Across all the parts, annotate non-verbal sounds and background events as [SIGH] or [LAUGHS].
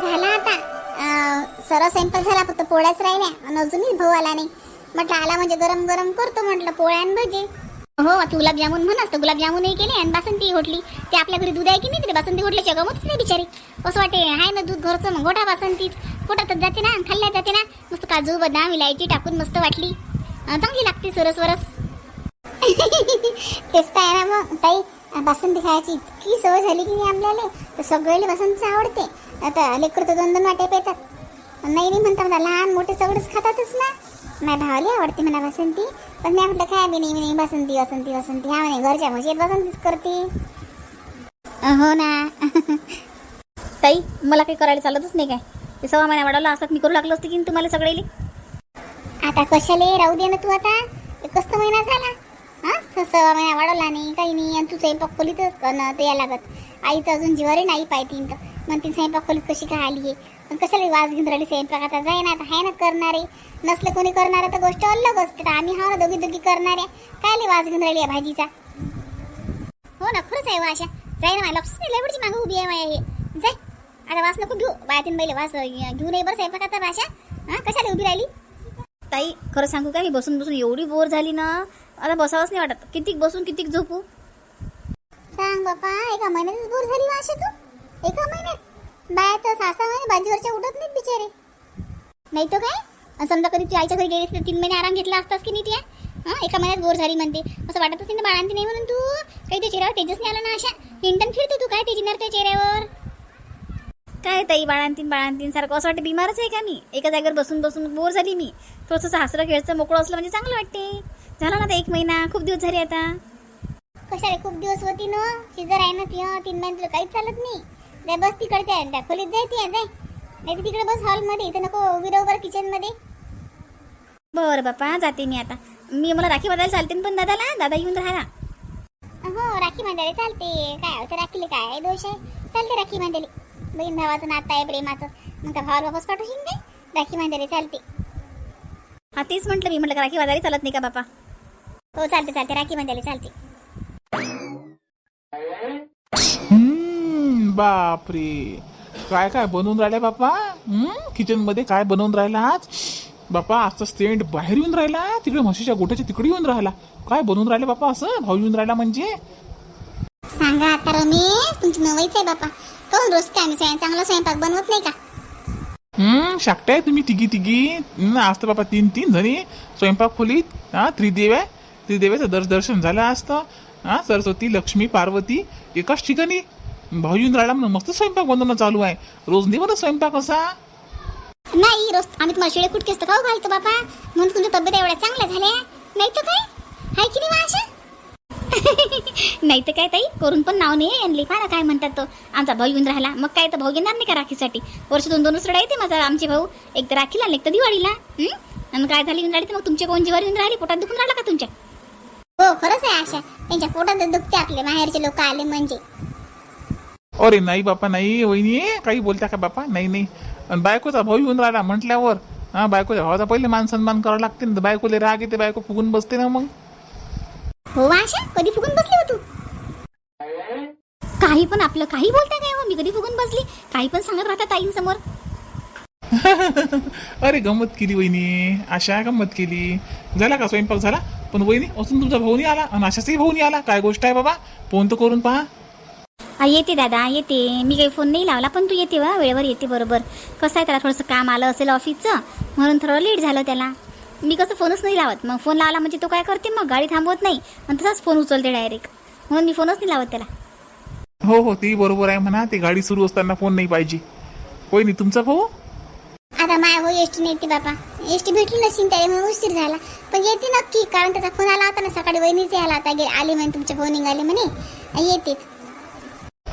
झाला आता? अं, सर्व स्वयंपाक झाला फक्त पोळ्याच राहिल्या. अजूनही भाऊ आला नाही. म्हटलं आला म्हणजे गरम गरम करतो म्हटलं पोळ्या आणि भजे. हो तू गुलाबजामुन म्हणस तर गुलाबजामुनही केले आणि बासंती होटली. ते आपल्या घरी दूध आहे की नाही ते बासंती होटल्याची गमतच नाही बिचारी. असं वाटे आहे ना दूध घरचं मग गोठा बासंतीच पोटातच जाते ना खाल्ल्या जाते ना. मस्त काजू बदाम इलायची टाकून मस्त वाटली. चांगली लागते सरस वरस. [LAUGHS] तेच तर आहे ना मग ताई. बासंती खायची इतकी सवय झाली की नाही आपल्याला तर सगळ्याला बासंती आवडते. आता लेकर तर दोन दोन वाटे पेतात. नाही नाही म्हणता मला लहान मोठे सगळेच खातातच ना. माझ्या भावाला आवडते म्हणा बासंती पण मी म्हटलं काय बी नाही नाही बासंती बासंती बासंती हा म्हणे घरच्या म्हशीत बासंतीच करते. हो ना. [LAUGHS] ताई मला काही करायला चालतच नाही काय? ते सव्वा महिना वाढवला असतात मी करू लागलो असते की तुम्हाला सगळेले? आता कशाले? राहू दे ना तू आता. एकच महिना झाला. सव्वा महिना वाढवला नाही काही नाही आणि तू स्वयंपाक खोलीतच करणं ते या लागत. आईचं अजून जिवारी नाही पाहतीन तर. ती स्वयंपाक खोलीत कशी काय आली आहे पण कशाला वाज घेऊन राहिली स्वयंपाक? आता जाय ना आता आहे ना करणारे. नसलं कोणी करणार तर गोष्ट अलग असते. तर आम्ही हा ना दोघी दोघी करणारे काय वाज घेऊन राहिली आहे भाजीचा? हो ना खरंच आहे वाशा जाय ना माझ्या लक्षच नाही लेवडची मागं उभी आहे माया हे. जाय. आता वास नको घेऊ. बायातीन बैल वास घेऊ नये बरं स्वयंपाकाचा भाषा हा कशाला उभी राहिली? ताई खरं सांगू का? मी बसून बसून एवढी बोर झाली ना आता बसावंच नाही वाटत. कितीक बसून कितीक झोपू? सांग बापा एका महिन्यातच बोर झाली वाशा तू. एका महिन्यात. बाया तर सहा सहा महिने भाजीवरच्या उठत नाहीत बिचारे. नाही तर काय? आणि समजा कधी तू आईच्या घरी गेलीस तर तीन महिने आराम घेतला असतास की नाही त्या हा? एका महिन्यात बोर झाली म्हणते. असं वाटतच नाही बाळांती नाही म्हणून तू? काही त्या चेहऱ्यावर तेजस नाही आला ना अशा? इंटन फिरते तू काय तेजिनार त्या चेहऱ्यावर? काय ताई बाळांतीन बाळांतीन सारखं असं वाटतं बिमारच आहे का मी? एका जागेवर बसून बसून बोर झाली मी. थोडंसं हसरं खेळचं मोकळं असलं म्हणजे चांगलं वाटते. झाला ना आता एक महिना? खूप दिवस झाले आता. कशाला खूप दिवस होती ना? शिजर आहे ना ती हं, तीन महिने तुला काहीच चालत नाही. जाय बस तिकडच्या त्या खोलीत जाय ती जाय. नाही तर तिकडे बस हॉलमध्ये इथं नको उभी राहू बरं किचनमध्ये बरं बापा जाते मी आता. मी मला राखी बदलायला चालते पण दादाला? दादा येऊन राहा हो राखी बांधायला चालते. काय होतं राखीले काय दोष आहे? चालते राखी बांधायला. बहीण भावाचं नातं आहे प्रेमाचं. मग भावाला वापस पाठवशील ते राखी बांधायला चालते. हा तेच म्हटलं मी म्हटलं राखी बाजारी चालत नाही का बापा हो चालते चालते राखी बांधायला चालते हम्म, बापरे. काय काय बनवून राहिलाय बापा किचनमध्ये काय बनवून राहिला आज? बापा आजचा स्टँड बाहेर येऊन राहिला. तिकडे म्हशीच्या गोठ्याच्या तिकडे येऊन राहिला. काय बनवून राहिले बापा असं? भाऊ येऊन राहिला म्हणजे? सांगा आता रमेश तुमची नवईच आहे बापा कोण रोज काय चांगला स्वयंपाक बनवत नाही का? हम्म शाकटाय तुम्ही तिघी तिघी आज तर बापा तीन तीन जणी. स्वयंपाक खोलीत हा त्रिदेव आहे. त्रिदेवाचं दर्श दर्शन झालं असतं. हा सरस्वती लक्ष्मी पार्वती एकाच ठिकाणी. भाऊ येऊन राहिला म्हणून मस्त स्वयंपाक बनवणं चालू आहे. रोज नाही बरं स्वयंपाक असा. नाही रोज आम्ही तुम्हाला शिळे कुठकेस तर खाऊ घालतो बापा. म्हणून तुमच्या तब्येत एवढ्या चांगल्या झाल्या. नाही तर काय? हाय की नाही माशा [LAUGHS] नाही तर काय ताई? करून पण नाव नाही आणली का काय म्हणतात तो. आमचा भाऊ येऊन राहिला. मग काय तर भाऊ घेणार नाही का राखीसाठी? वर्ष दोन दोन रडा येते माझा आमचे भाऊ. एक तर राखीला आणि एक तर दिवाळीला. आणि काय झाली? येऊन राहिली तर मग तुमचे कोण जीवार येऊन राहिले? पोटात दुखून राहिला का तुमच्या? हो खरंच आहे आशा. त्यांच्या पोटात दुखते आपले बाहेरचे लोक आले म्हणजे. अरे नाही बापा नाही वहिनी काही बोलता का बापा? नाही नाही. आणि बायकोचा भाऊ येऊन राहिला म्हटल्यावर हा बायकोच्या भावाचा पहिले मान सन्मान करावं लागते ना बायकोले राग येते बायको फुगून बसते ना मग. हो आशा कधी फुगून बसली हो तू? काही पण आपलं काही बोलता काय हो? मी कधी फुगून बसली? काही पण सांगत राहता ताईंसमोर. [LAUGHS] अरे गंमत केली वहिनी. आशा गंमत केली. झाला का स्वयंपाक? झाला? पण वहिनी असून तुमचा भाऊ नाही आला आणि भाऊ नाही आला. काय गोष्ट आहे बाबा? फोन तर करून पहा. येते दादा येते. मी काही फोन नाही लावला पण तू येते वा वेळेवर येते बरोबर. कसं आहे त्याला थोडंसं काम आलं असेल ऑफिसचं म्हणून थोडं लेट झालं त्याला. मी कसं फोनच नाही लावत. मग फोन लावला म्हणजे तो काय करते? मग गाडी थांबवत नाही आणि तसाच फोन उचलते डायरेक्ट म्हणून मी फोनच नाही लावत त्याला. हो हो ती बरोबर आहे म्हणा. ते गाडी सुरू असताना फोन नाही पाहिजे. वहिनी तुमचा भाऊ? आता माय हो एसटी नाही येते बाबा एसटी भेटली नसेल त्यामुळे उशीर झाला. पण येते नक्की कारण त्याचा फोन आला होता ना सकाळी वहिनीचे आला होता गे आले म्हणे तुमचे फोन निघाले म्हणे. येते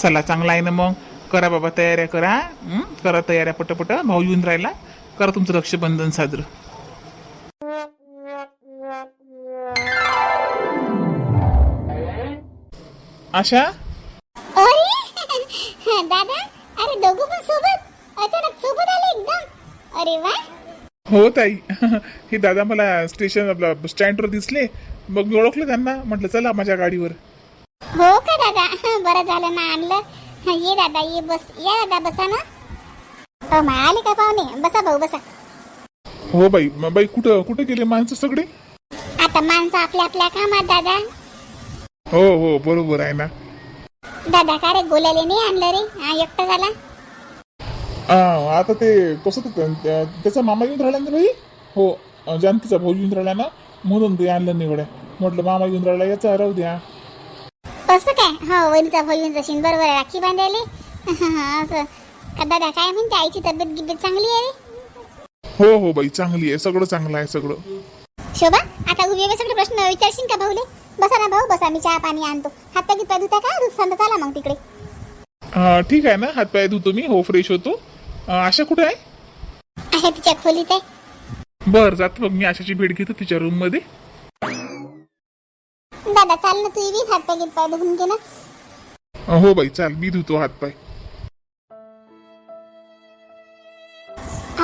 चला चांगला आहे ना मग. करा बाबा तयाऱ्या करा हं? करा तयाऱ्या पटपट भाऊ येऊन राहिला. करा तुमचं रक्षाबंधन साजरं. आशा? अरे [LAUGHS] दादा अरे दोघं अरे वा. हो ताई. [LAUGHS] हे दादा मला स्टेशन आपला स्टँडवर दिसले. मग मी ओळखलं त्यांना. म्हटलं चला माझ्या गाडीवर. हो का दादा? [LAUGHS] बरं झालं ना आणलं. हा, ये दादा ये बस. या दादा बसा ना. अ, मा आले काय पाहुणे? बसा भाऊ बसा. हो बाई. म बाई कुठं कुठं गेले माणसं सगळे? आता माणसं आपल्या आपल्या कामात दादा. हो हो बरोबर आहे ना. दादा का रे गोल्याले नाही आणलं रे? हा एकटा झाला? हा, आता ते कसं ते त्या- त्याचा मामा येऊन राहिला ना बाई हो अं, जानकीचा भाऊ येऊन राहिला ना म्हणून ते आणलं निघड्या म्हटलं मामा येऊन राहिला याचा राहू द्या. असं काय? हो वहिनीचा भाऊ येऊन जाशील. बरोबर आहे राखी बांधायले. [LAUGHS] असं. का दादा काय म्हणते? आईची तब्येत गिब्येत चांगली आहे रे? हो हो बाई चांगली आहे. सगळं चांगलं आहे सगळं. शोभा आता उभे उभे सगळे प्रश्न विचारशील का भाऊले? बसा ना भाऊ बसा मी चहा पाणी आणतो. हात पाय पाय धुता का? दुसऱ्यांदा चाला मग तिकडे. हा, ठीक आहे ना? हातपाय धुतो मी. हो फ्रेश होतो. आशा कुठे आहे? आहे तिच्या खोलीत आहे. बर जातो मग मी आशाची भेट घेतो तिच्या रूममध्ये. दादा चाल ना तू बी हात पाय पाय धुवून घे ना अं, हो बाई चाल मी धुतो हातपाय.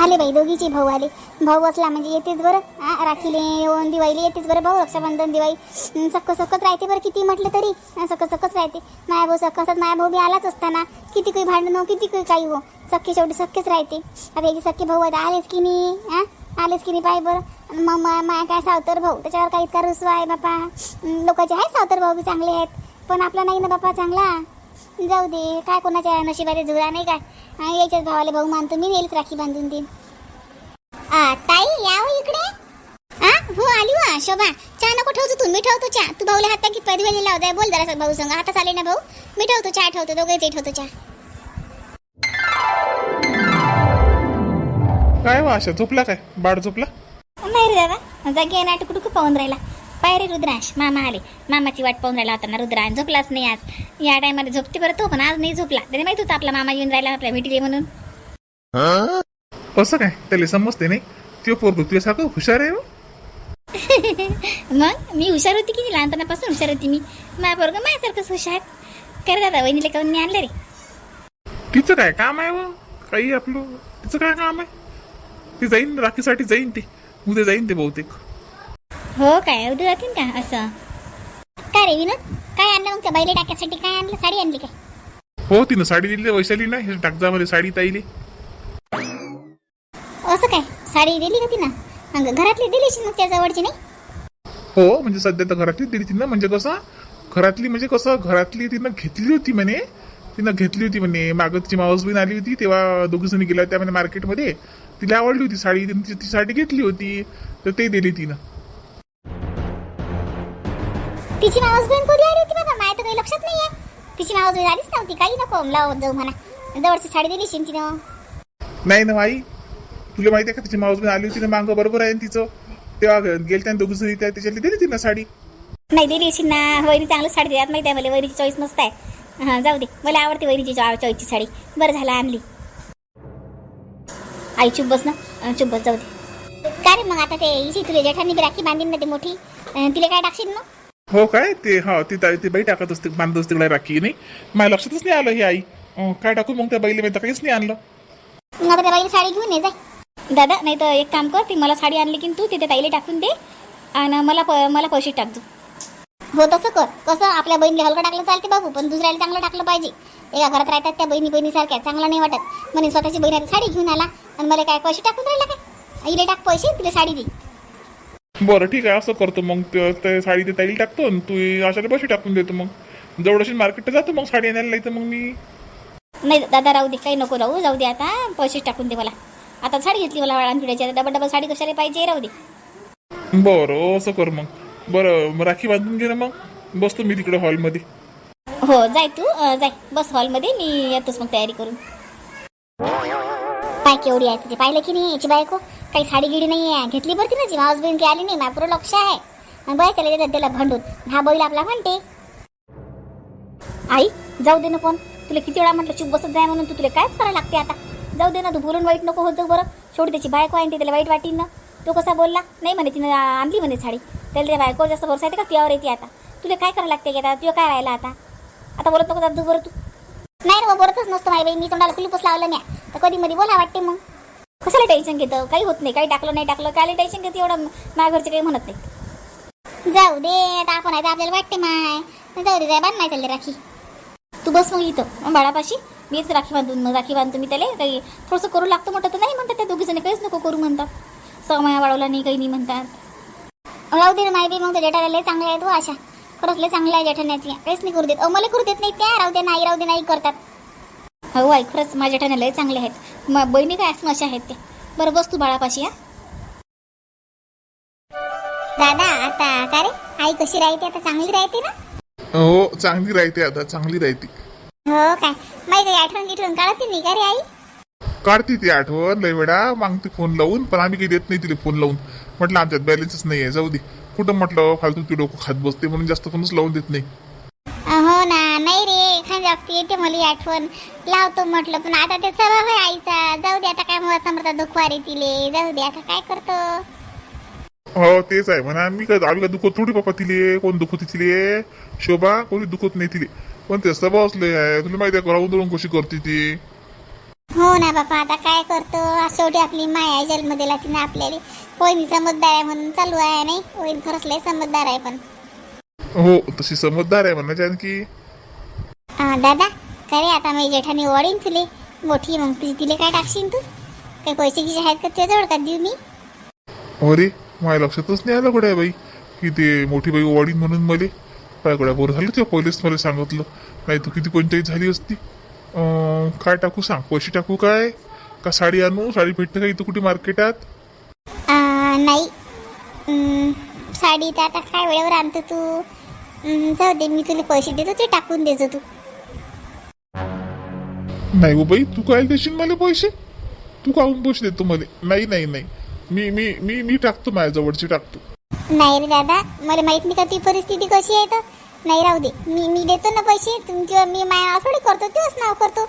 आले बाई दोघीचे भाऊ आले. भाऊ असला म्हणजे येतेच बरं. हां राखीले येऊन दिवाळीला येतेच बरं. भाऊ रक्षाबंधन दिवाळी. सक्क सक्कच राहते बरं. किती म्हटलं तरी. सक्क सक्कच राहते. माया भाऊ सक्क माया भाऊ बी आलाच असताना. किती काही भांडण हो किती काही काही हो. सख्खे शेवटी सख्खेच राहते. आता याचे सख्खे भाऊ आता आलेच की नाही? हां आलेच की नाही पाय बरं. मग माया काय सावतर भाऊ? त्याच्यावर काही इतका रुसवा आहे बापा लोकांचे आहेत सावतर भाऊ बी चांगले आहेत. पण आपला नाही ना बापा चांगला. जाऊ दे काय कोणाच्या नशिबाने जुळा नाही काय हा, याच्याच भावाला भाऊ मानतो मी नेलच राखी बांधून देईन. आ, ताई याव इकडे? आ हो आली वा शोभा. चहा नको ठेवतो तू मी ठेवतो चहा. तू भाऊला हात पाकित पैदवी वेळेला जाय बोल जरा भाऊ संग. आता चालेल ना भाऊ? मी ठेवतो चहा ठेवतो दोघे ठेवतो चहा. काय वा आशा झोपला काय? बाळ झोपला? नाही रे दादा जागी आहे नाटक कुठं पाहून राहिला. पाय रे रुद्रांश मामा आले. मामाची वाट पाहून राहिला होता ना रुद्रांश झोपलाच नाही आज. या टायमाला झोपते बरं तो पण आज नाही झोपला. त्याने माहीत होतं आपला मामा येऊन राहिला आपल्या भेटीले म्हणून. कसं काय? त्याला समजते नाही? ते पोरग तुझ्यासारखं हुशार आहे हो. [LAUGHS] मग? मी हुशार होती की नाही? लहानपणापासून हुशार होती मी. माझ्या बरोबर माझ्यासारखंच हुशार. काय रे दादा वहिनीला काऊन नाही आणलं रे? तिचं काय काम आहे व काही आपलं तिचं काय काम आहे? ती जाईन राखीसाठी जाईन ती. उद्या जाईन ते बहुतेक. हो काय उद्या जातील का? असं. काय रे विनोद? काय आणलं मग त्या बैले टाक्यासाठी? काय आणलं? साडी आणली काय? हो तिनं साडी दिली वैशाली ना हे टाकजामध्ये साडी ताईली. असं काय? साडी दिली का तिनं? अंग घरातली दिली मग त्या जवळची नाही? हो म्हणजे सध्या तर घरातली दिली तिनं. म्हणजे कसं घरातली म्हणजे कसं घरातली तिनं घेतली होती म्हणे. तिनं घेतली होती म्हणे. मागं तिची मावस बहीण आली होती तेव्हा दोघी जणी गेल्या होत्या म्हणे मार्केटमध्ये. तिला आवडली होती साडी तिने ती- ती साडी घेतली होती. तर ते दिली तिनं. तिची मावस बहीण कधी आली होती बाबा माझ्या तर काही लक्षात नाही आहे तिची मावस बहीण आलीच नव्हती. काही नको लावत जाऊ म्हणा. जवळची साडी दिली शिन तिनं नाही ना आई तुला माहिती आहे का तिची मावस बहीण आली होती ना? मागं बरोबर आहे ना तिचं? तेव्हा गेल त्या दोघी जणी त्या त्याच्यातली दिली तिनं साडी. नाही दिली ना वहिनी चांगलं साडी देतात माहिती आहे मला. वहिनीची चॉईस मस्त आहे. हां जाऊ दे. मला आवडते वहिनीची चॉईसची साडी. बरं झालं आणली. आई चुप बस ना. चुप बस जाऊ दे. काय रे मग? आता ते इशी तुला जेठांनी राखी बांधीन ना ती मोठी? तिला काय टाकशील मग? हो काय? ते हा ती ता- ती बाई टाकत असते बांधत असते तिकडे राखी नाही माझ्या लक्षातच नाही आलं ही आई. अं, काय टाकू मग त्या बाईला मी तर काहीच नाही आणलं. आता त्या बाईला साडी घेऊन ये जाय. दादा नाही तर एक काम कर ती मला साडी आणली की तू तिथे ताईला टाकून दे आणि मला प मला पैसे टाक तू. हो तसं कर. कसं आपल्या बहिणीला हलकं टाकलं चालते बाबू पण दुसऱ्याला चांगलं टाकलं पाहिजे. एका घरात राहतात त्या बहिणी बहिणी सारख्या चांगलं नाही वाटत. म्हणे स्वतःची बहीण साडी घेऊन आला आणि मला काय पैसे टाकून राहिला काय? आईला टाक पैसे तिला साडी दे. बरं ठीक आहे असं करतो मग. ते ते साडी ते ताईला टाकतो आणि तू अशाला पैसे टाकून देतो मग. जवळ मार्केटला जातो मग साडी आणायला नाही तर मग मी नाही दादा राहू दे काही नको राहू. जाऊ दे आता पैसे टाकून दे मला. आता साडी घेतली मला वाळान पिढ्याची डबल डबल साडी कशाला पाहिजे राहू दे. बरं असं कर मग. बरं मग राखी बांधून घे ना मग. बसतो मी तिकडे हॉलमध्ये. हो जाय तू. अं, जाय. बस हॉलमध्ये मी येतोच मग तयारी करून. पाय केवढी आहे तिथे. पाहिलं की नाही याची बायको? काही साडी गिडी नाही आहे घेतली बरं ना जी मावस बहीण काही आली नाही. माझं लक्ष आहे. आणि बाय त्याला देतात त्याला भांडून. हा बैल आपला म्हणते. आई जाऊ दे ना पण. तुला किती वेळा म्हटलं चुप बसत जाय म्हणून. तू तुला कायच करायला लागते आता? जाऊ दे ना तू बोलून वाईट नको होत जाऊ बरं. शेवटी त्याची बायको आहे ते त्याला वाईट वाटीन ना. तो कसा बोलला? नाही म्हणे तिनं आणली म्हणे साडी. त्याला त्या बायको जास्त भरोसा येते का? तुझ्यावर येते आता. तुला काय करायला लागते की आता? तुला काय व्हायला आता? आता बोलत नको जात बरं तू. नाही रे बोलतच नसतो माई बाई. मी तोंडाला कुलूपच लावलं नाही तर कधी मध्ये बोला वाटते मग. कशाला टेन्शन घेतं? काही होत नाही. काही टाकलं नाही टाकलं. काय टेन्शन घेते? एवढं माझ्या घरचे काही म्हणत नाही. जाऊ दे आता आपण आहे आपल्याला वाटते माय. जाऊ दे जाय बांध नाही चालले राखी. तू बस मग इथं. बाळापाशी. मीच राखी बांधून मग राखी बांधतो मी त्याला. काही थोडंसं करू लागतं म्हटलं तर नाही म्हणतात त्या दोघीजणी काहीच नको करू म्हणतात. महिना वाढवला नाही काही नाही म्हणतात. राहू दे रे माय बी मग त्या जेठाला चांगले आहेत हो आशा. खरंच लय चांगल्या आहे जेठाण्याची काहीच नाही करू देत. मला करू देत नाही त्या. राहू दे नाही राहू दे नाही करतात. हो आई खरंच माझ्या लय चांगले आहेत. मग बहिणी काय असणं अशा आहेत ते? बरं बस तू बाळापाशी हा. दादा आता का रे? आई कशी राहते? आता चांगली राहते ना? हो चांगली राहते आता चांगली राहते. हो काय? माही काही आठवण गिठवण काढते नाही का रे आई? काढते ती आठवण लय वेळा. मागते फोन लावून पण आम्ही काही देत नाही तिला फोन लावून. म्हटलं आमच्यात बॅलन्सच नाही आहे जाऊ दे. कुठं म्हटलं फालतू ती डोकं खात बसते म्हणून जास्त फोनच लावून देत नाही. वक्ती येते मला आठवण लावतो म्हटलं पण आता ते स्वभाव आहे आईचा. जाऊ दे आता काय मग समजा दुखवारे तिले. जाऊ दे आता काय करतो? हो तेच आहे. म्हणा मी काय आम्ही काय दुखत थोडी बापा तिले? कोण दुखत तिले? शोभा कोणी दुखत नाही तिले. पण ते स्वभाव असले आहे. तुला माहिती आहे राहून धरून कशी करते ती? हो ना बापा आता काय करतो? शेवटी आपली माया जन्ममध्ये लागते ना आपल्याला. वहिनी समजदार आहे म्हणून चालू आहे नाही? वहिनी खरंच लय समजदार आहे पण. हो तशी समजदार आहे म्हणा आणखी अं, दादा का रे आता मी जेठाने वडीन तुले मोठी मग ती तिले काय टाकशील तू काही पैसे गिसे आहेत का तुझ्याजवळ का देऊ मी अरे माझ्या लक्षातच नाही आलं गड्या बाई की ते मोठी बाई वाढीन म्हणून मले काय गड्या बरं झालं ते पहिलेच मला सांगितलं नाही तर किती पंचायत झाली असती अं, काय टाकू सांग पैसे टाकू काय का साडी आणू साडी भेटते का इथं कुठे मार्केटात नाही अं, साडी तर आता काय वेळेवर आणतो तू अं, जाऊ दे मी तुला पैसे देतो ते टाकून देतो तू नाही हो बाई तू काय देशील मला पैसे? तू काहून पैसे देतो मला? नाही नाही नाही. मी मी मी मी टाकतो माझ्या टाकतो. नाही रे दादा मला माहीत नाही का ती परिस्थिती कशी आहे तर. नाही राहू दे. मी मी देतो ना पैसे तुम किंवा मी माया थोडी करतो तेच नाव करतो.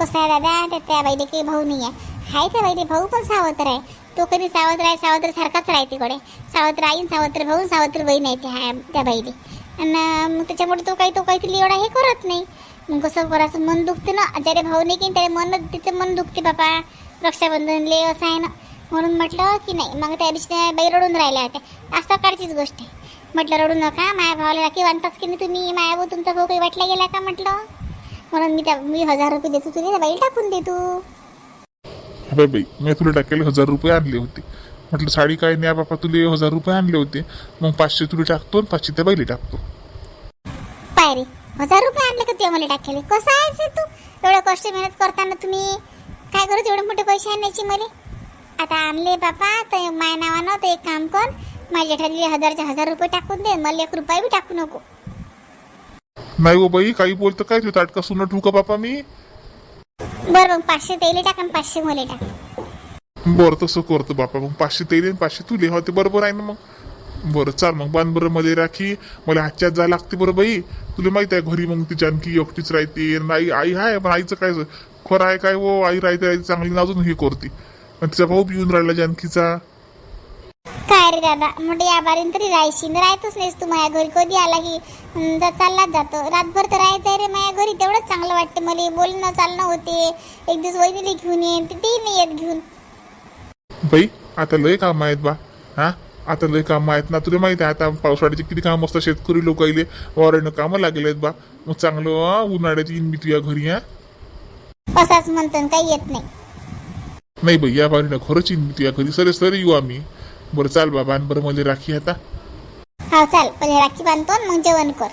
कसं आहे दादा त्या त्या बाईले काही भाऊ नाही आहे हाय त्या बाईले भाऊ पण सावत्र आहे. तो कधी सावत्र आहे सावत्र सारखाच राहते तिकडे. सावत्र आईन सावत्र भाऊ सावत्र बहीण आहे त्या त्या बाईले. आणि त्याच्यामुळे तो काही तो काही तिला एवढा हे करत नाही. मग कसं करायचं मन दुखते ना. ज्याला भाऊ नाही की त्याला मन तिचं मन दुखते बापा रक्षाबंधनले असं आहे ना. म्हणून म्हटलं की नाही मग त्या दिवशी बाई रडून राहिल्या होत्या. आज सकाळचीच गोष्ट आहे. म्हटलं रडू नका माया भावाला राखी बांधताच की नाही तुम्ही? माया भाऊ तुमचा भाऊ काही वाटला गेला का? म्हटलं. म्हणून मी त्या मी हजार रुपये देतो त्या बाई टाकून देतो अबे बाई मी तुला टाकेले हजार रुपये आणले होते. म्हटलं साडी काय नाही बापा तुला हजार रुपये आणले होते. मग पाचशे तुला टाकतो आणि पाचशे त्या बाईला टाकतो. पाय रे. हजार रुपये आणले का ते मला टाकेले? कसं आहे ते? एवढं कष्ट मेहनत करताना तुम्ही काय करत एवढे मोठे पैसे आणायचे मला? आता आणले बापा तर माझ्या नावानं तर एक काम कर. माझ्या जेठाली हजारचे हजार रुपये टाकून दे मला एक रुपया बी टाकू नको. नाही हो बाई काही बोलतं काय तू? ताटका सुन ठेवू का बापा मी. बरं मग पाचशे तेले टाक आणि पाचशे मला टाक. बरं तसं करतो बापा. मग पाचशे तेले आणि पाचशे तुले. हो ते बरोबर आहे ना मग. बरं चाल मग बांध बरं मध्ये राखी. मला आजच्यात जायला लागते बरं बाई. तुला माहीत आहे घरी मग ती जानकी एकटीच राहते. आई आई आहे पण आईचं काय खरं आहे काय हो? आई राहते राहते चांगली अजून हे करते. तिचा भाऊ पिऊन राहिला जानकीचा काय रे दादा म्हणजे या बारीन तरी राहायशी राहतच नाहीस तू. माझ्या घरी कधी आला की जा चाललाच जातो. रातभर तर राहायचं रे माझ्या घरी. तेवढंच चांगलं वाटतं मला. बोलणं चालणं होते. एक दिवस वहिनीला घेऊन ये ते नाही येत घेऊन. बाई आता लय काम आहेत बा. हा? आता लय काम आहेत ना तुला माहिती आहे आता पावसाळ्याचे किती काम असतात शेतकरी लोक आले वावरानं कामं लागले आहेत बा. मग चांगलं उन्हाळ्यात येईन मी तुझ्या घरी हा असाच म्हणतो काही येत नाही. नाही बाई या बारीनं खरंच येईन मी तुझ्या घरी. सरे सर येऊ आम्ही. बरं चाल बाबा आणि बरं मला राखी आता हा चाल पहिले राखी बांधतो आणि मग जेवण कर.